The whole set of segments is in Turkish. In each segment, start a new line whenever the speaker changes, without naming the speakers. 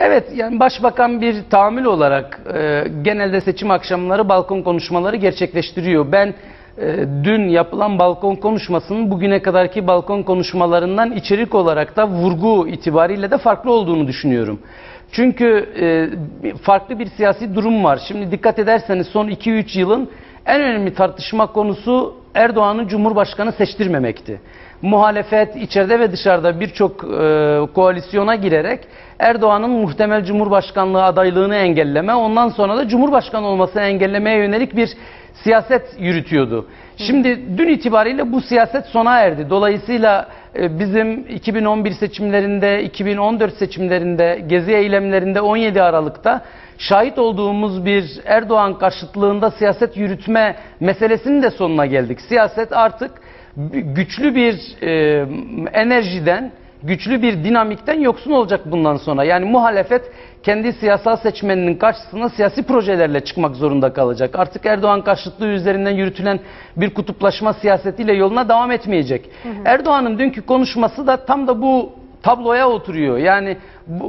Evet yani başbakan bir tahammül olarak e, genelde seçim akşamları balkon konuşmaları gerçekleştiriyor. Ben e, dün yapılan balkon konuşmasının bugüne kadarki balkon konuşmalarından içerik olarak da vurgu itibariyle de farklı olduğunu düşünüyorum. Çünkü e, farklı bir siyasi durum var. Şimdi dikkat ederseniz son 2-3 yılın en önemli tartışma konusu Erdoğan'ı Cumhurbaşkanı seçtirmemekti. Muhalefet içeride ve dışarıda birçok e, koalisyona girerek Erdoğan'ın muhtemel Cumhurbaşkanlığı adaylığını engelleme, ondan sonra da Cumhurbaşkanı olmasını engellemeye yönelik bir siyaset yürütüyordu. Şimdi dün itibariyle bu siyaset sona erdi. Dolayısıyla e, bizim 2011 seçimlerinde, 2014 seçimlerinde, gezi eylemlerinde 17 Aralık'ta şahit olduğumuz bir Erdoğan karşıtlığında siyaset yürütme meselesinin de sonuna geldik. Siyaset artık güçlü bir e, enerjiden, güçlü bir dinamikten yoksun olacak bundan sonra. Yani muhalefet kendi siyasal seçmeninin karşısına siyasi projelerle çıkmak zorunda kalacak. Artık Erdoğan karşıtlığı üzerinden yürütülen bir kutuplaşma siyasetiyle yoluna devam etmeyecek. Erdoğan'ın dünkü konuşması da tam da bu tabloya oturuyor. Yani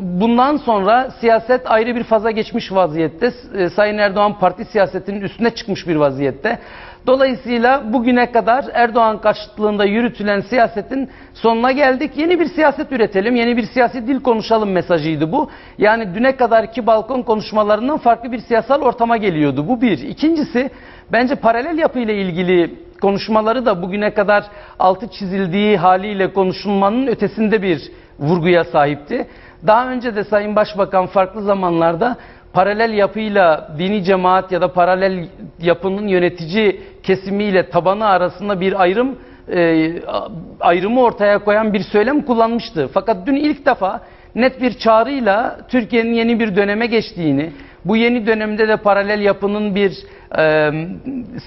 bundan sonra siyaset ayrı bir faza geçmiş vaziyette. E, Sayın Erdoğan parti siyasetinin üstüne çıkmış bir vaziyette. Dolayısıyla bugüne kadar Erdoğan karşıtlığında yürütülen siyasetin sonuna geldik. Yeni bir siyaset üretelim, yeni bir siyasi dil konuşalım mesajıydı bu. Yani düne kadarki balkon konuşmalarından farklı bir siyasal ortama geliyordu. Bu bir. İkincisi bence paralel yapı ile ilgili konuşmaları da bugüne kadar altı çizildiği haliyle konuşulmanın ötesinde bir vurguya sahipti. Daha önce de Sayın Başbakan farklı zamanlarda paralel yapıyla dini cemaat ya da paralel yapının yönetici kesimiyle tabanı arasında bir ayrım e, ayrımı ortaya koyan bir söylem kullanmıştı. Fakat dün ilk defa net bir çağrıyla Türkiye'nin yeni bir döneme geçtiğini, bu yeni dönemde de paralel yapının bir e,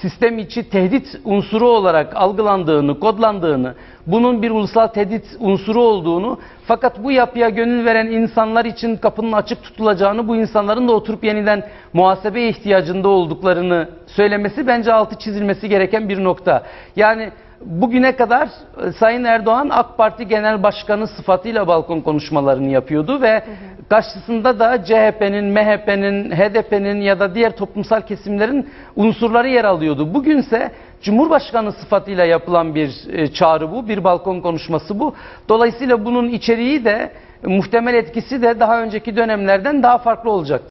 sistem içi tehdit unsuru olarak algılandığını, kodlandığını, bunun bir ulusal tehdit unsuru olduğunu fakat bu yapıya gönül veren insanlar için kapının açık tutulacağını, bu insanların da oturup yeniden muhasebe ihtiyacında olduklarını söylemesi bence altı çizilmesi gereken bir nokta. Yani bugüne kadar e, Sayın Erdoğan AK Parti Genel Başkanı sıfatıyla balkon konuşmalarını yapıyordu ve karşısında da CHP'nin, MHP'nin, HDP'nin ya da diğer toplumsal kesimlerin unsurları yer alıyordu. Bugünse Cumhurbaşkanı sıfatıyla yapılan bir e, çağrı bu, bir balkon konuşması bu. Dolayısıyla bunun içeriği de muhtemel etkisi de daha önceki dönemlerden daha farklı olacak.